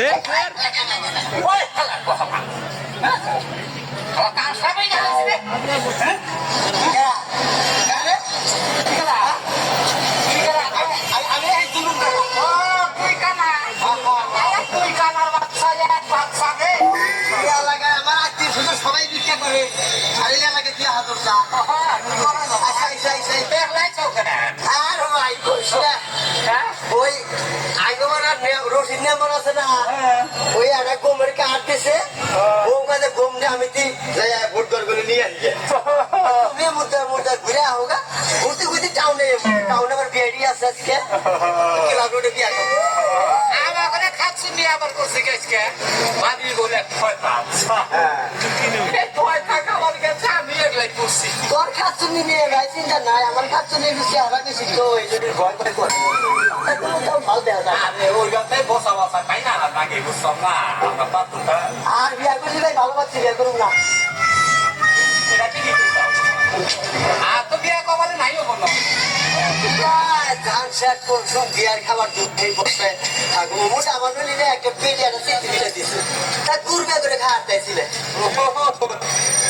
আছে? সবাই বিচার করে। আর এলাকাকে রশিদ নেমন আছে না? ওই একটা গোমের কাঠ দিছে। গোম কাজে গোম নিয়ে আমি যাই ভোট করে নিয়ে আসি তুমি মুদ্রা মুদ্রা ঘুরে হোগা ঘুরতে ঘুরতে টাউনে টাউনে আবার বিয়েডি আছে আজকে। কি লাগল বিয়া আমার খাচ্ছি আবার করছে গেছকে ভাবি বলে এগুলাই করছি তোর খাচ্ছুনি নিয়ে ভাই চিন্তা নাই আমার খাচ্ছুনি বেশি হারা বেশি তো এই জন্য ভয় করে করে আরে আমরা বিয়া করছি ভাই ভালো পাচ্ছি বিয়া করুন না আর তো বিয়া কমালে নাই হব ধান শেষ করছুন বিয়ার খাবার দুধ এই বসে ঠাকুর মোটা আমার নিলে একটা পেটে একটা চিঠি দিছে। তা গুরবে করে খাওয়ার চাইছিলে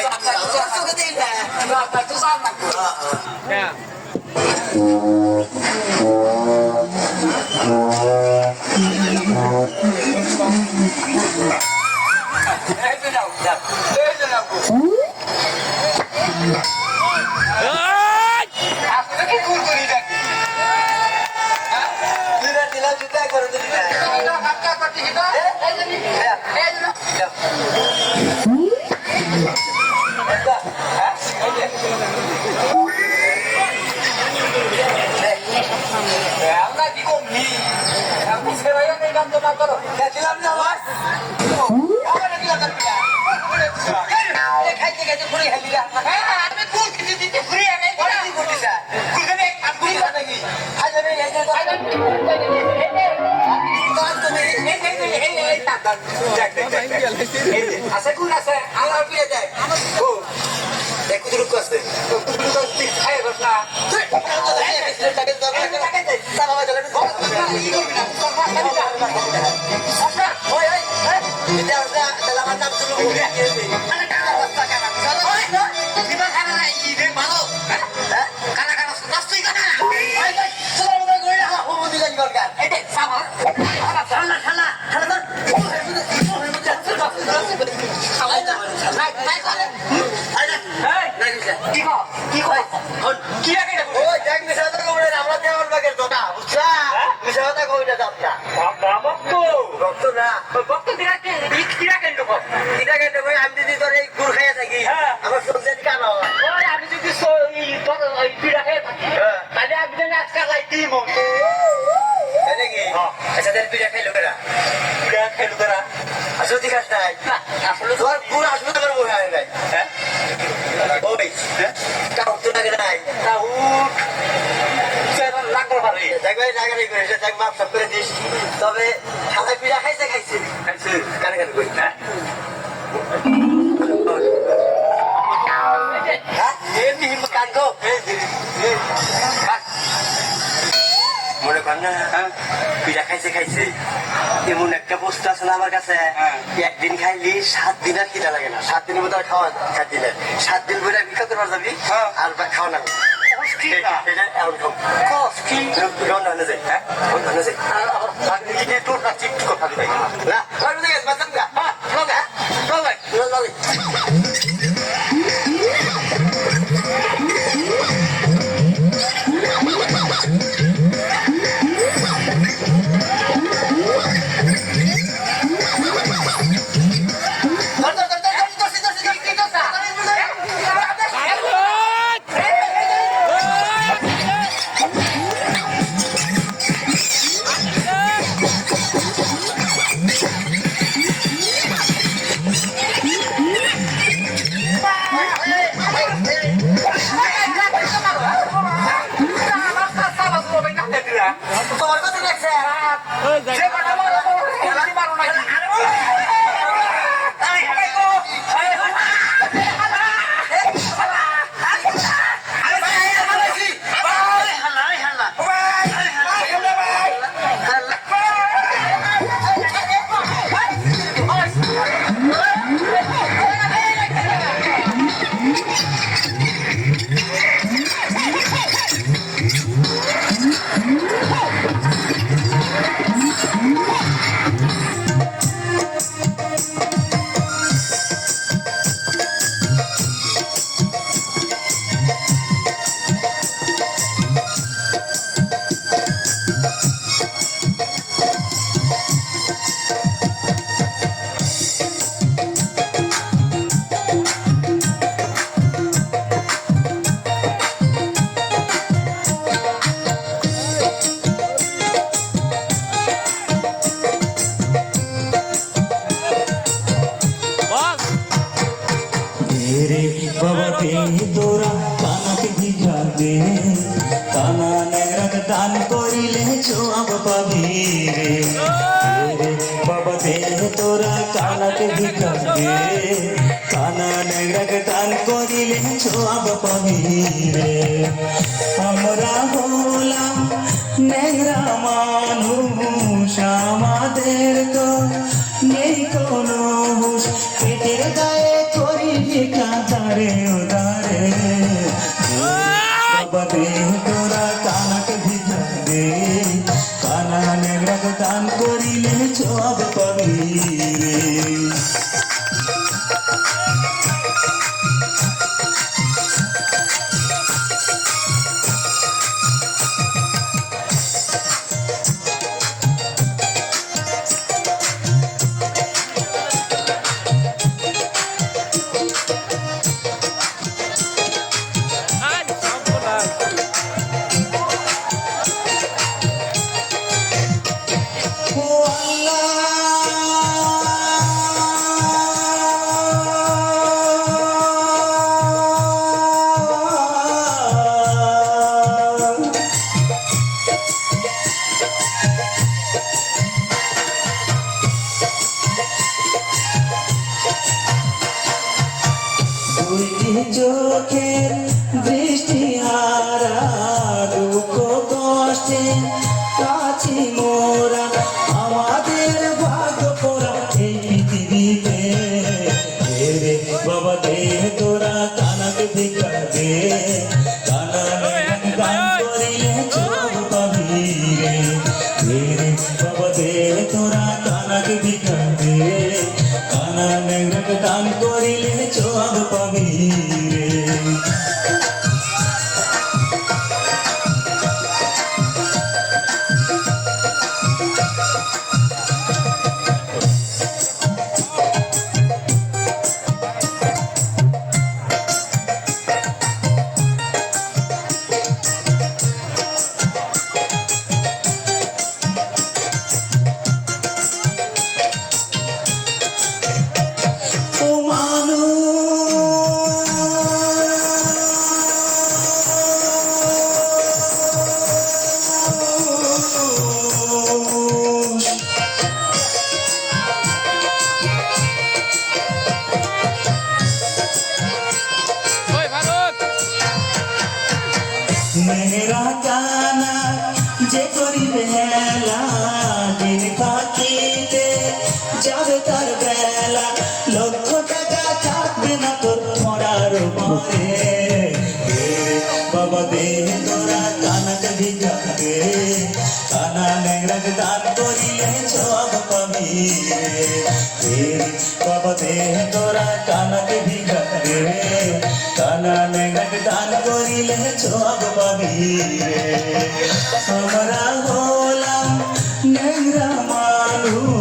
খাইতে খাইতে পুরি খাইলি দাও টাকা দে সারা বাজারে ওই ওই এটা ওটা তাহলে আমার নাম পিড়া খেয়ে থাকি। হ্যাঁ। তাহলে জানি আজকাল লাই মন আচ্ছা তাহলে পিঠা খাইলো কেনা পিড়া খেলো তোরা আসলে ঠিক আছে নাই? আসলে তোর আসলে তোমার আনে নাই। হ্যাঁ? ওই কাউ তো লাগে নাই। তা উঠ। চেরা লাগল ভালো দেখ ভাই জায়গা নেই করে দেখ মাপ সব করে দিস। তবে খালা পিঠা খাইছে খাইছে। খাইছে। কানে কানে করি হ্যাঁ? হ্যাঁ এমনি হিম মনে কর না? পিঠা খাইছে খাইছে। এমন একটা বস্তু না আমার কাছে? হ্যাঁ। একদিন খাইলি সাত দিন আর খিদা লাগে না। সাত দিনের আর খাওয়া সাত দিনে। সাত দিন ধরে ভিক্ষা করবার যাবি? হ্যাঁ। আর খাওয়া না। না। দে তোরা ভিক্ষা দে। কানা নেংরাকে দান করিলে সব পাবি রে আমরা হলাম নেংরা মানুষ, আমাদের তো নেই কোনো হুঁশ। পেটের গায়ে করি ভিক্ষা কাছি মোরা আমাদের ভাগ্য পোড়া এই পৃথিবীতে। রে বাবা দে তোরা কানাকে দেখা দে কানাকে দেখা দে কানা দান করিলে চোখ পাবি রে তোরা কানাকে ভিক্ষা কানা নেংরাকে দান করিলে সব পাবি বাবা দে তোরা কানাকে ভিক্ষা কানা নেংরাকে দান করিলে সব পাবি আমরা হলাম নেংরা মানুষ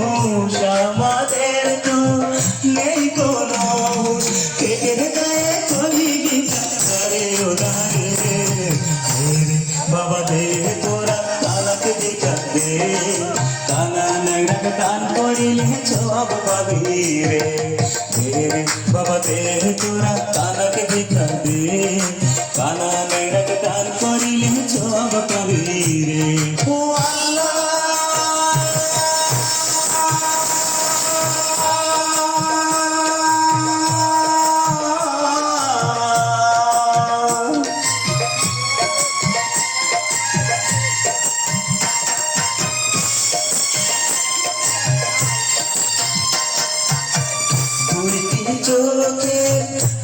কানাকে